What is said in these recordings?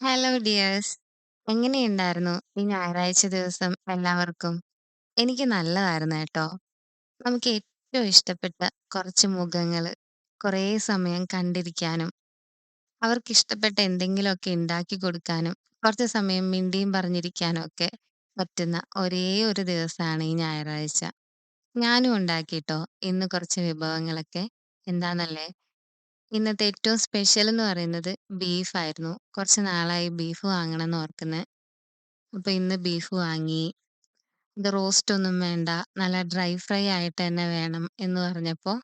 Hello dears. എങ്ങനെയുണ്ടായിരുന്നു ഈ ഞായറാഴ്ച ദിവസം എല്ലാവർക്കും? എനിക്ക് നല്ലതായിരുന്നു കേട്ടോ. നമുക്ക് ഏറ്റവും ഇഷ്ടപ്പെട്ട കുറച്ച് മുഖങ്ങൾ കുറേ സമയം കണ്ടിരിക്കാനും, അവർക്ക് അവർക്കിഷ്ടപ്പെട്ട എന്തെങ്കിലുമൊക്കെ ഉണ്ടാക്കി കൊടുക്കാനും, കുറച്ച് സമയം മിണ്ടിയും പറഞ്ഞിരിക്കാനും ഒക്കെ പറ്റുന്ന ഒരേ ഒരു ദിവസമാണ് ഈ ഞായറാഴ്ച. ഞാനും ഉണ്ടാക്കിട്ടോ ഇന്ന് കുറച്ച് വിഭവങ്ങളൊക്കെ. എന്താന്നല്ലേ? ഇന്നത്തെ ഏറ്റവും സ്പെഷ്യൽ എന്ന് പറയുന്നത് ബീഫായിരുന്നു. കുറച്ച് നാളായി ബീഫ് വാങ്ങണമെന്ന് ഓർക്കുന്നെ. അപ്പൊ ഇന്ന് ബീഫ് വാങ്ങി. ഇത് റോസ്റ്റ് ഒന്നും വേണ്ട, നല്ല ഡ്രൈ ഫ്രൈ ആയിട്ട് തന്നെ വേണം എന്ന് പറഞ്ഞപ്പോ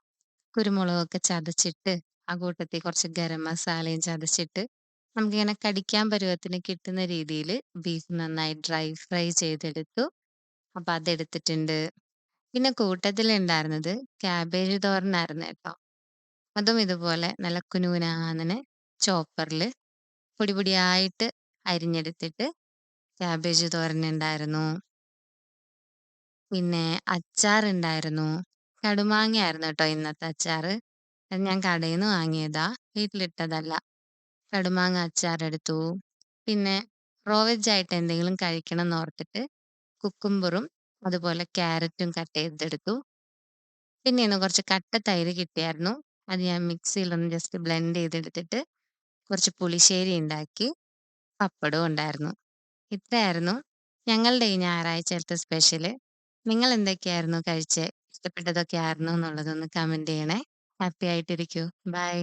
കുരുമുളകൊക്കെ ചതച്ചിട്ട് ആ കൂട്ടത്തിൽ കുറച്ച് ഗരം മസാലയും ചതച്ചിട്ട് നമുക്കിങ്ങനെ കടിക്കാൻ പരുവത്തിന് കിട്ടുന്ന രീതിയിൽ ബീഫ് നന്നായി ഡ്രൈ ഫ്രൈ ചെയ്തെടുത്തു. അപ്പൊ അതെടുത്തിട്ടുണ്ട്. പിന്നെ കൂട്ടത്തിലുണ്ടായിരുന്നത് ക്യാബേജ് തോരനായിരുന്നു കേട്ടോ. അതും ഇതുപോലെ നല്ല കുനുകുനാന്നിന് ചോപ്പറിൽ പൊടി പൊടിയായിട്ട് അരിഞ്ഞെടുത്തിട്ട് ക്യാബേജ് തോരനുണ്ടായിരുന്നു. പിന്നെ അച്ചാറുണ്ടായിരുന്നു. കടുമാങ്ങയായിരുന്നു കേട്ടോ ഇന്നത്തെ അച്ചാറ്. അത് ഞാൻ കടയിൽ നിന്ന് വാങ്ങിയതാ. വീട്ടിലിട്ടതല്ല. കടുമാങ്ങ അച്ചാറെടുത്തു. പിന്നെ റോവെജ് ആയിട്ട് എന്തെങ്കിലും കഴിക്കണം എന്ന് ഓർത്തിട്ട് കുക്കുംബറും അതുപോലെ ക്യാരറ്റും കട്ട് ചെയ്തെടുത്തു. പിന്നെ ഇന്ന് കുറച്ച് കട്ട തൈര് കിട്ടിയായിരുന്നു. അത് ഞാൻ മിക്സിയിലൊന്ന് ജസ്റ്റ് ബ്ലെൻഡ് ചെയ്തെടുത്തിട്ട് കുറച്ച് പുളിശ്ശേരി ഉണ്ടാക്കി. പപ്പടവും ഉണ്ടായിരുന്നു. ഇത്രയായിരുന്നു ഞങ്ങളുടെ ഈ ഞായറാഴ്ചത്തെ സ്പെഷ്യൽ. നിങ്ങൾ എന്തൊക്കെയായിരുന്നു കഴിച്ച് ഇഷ്ടപ്പെട്ടതൊക്കെ ആയിരുന്നു എന്നുള്ളതൊന്ന് കമന്റ് ചെയ്യണേ. ഹാപ്പി ആയിട്ടിരിക്കൂ. ബൈ.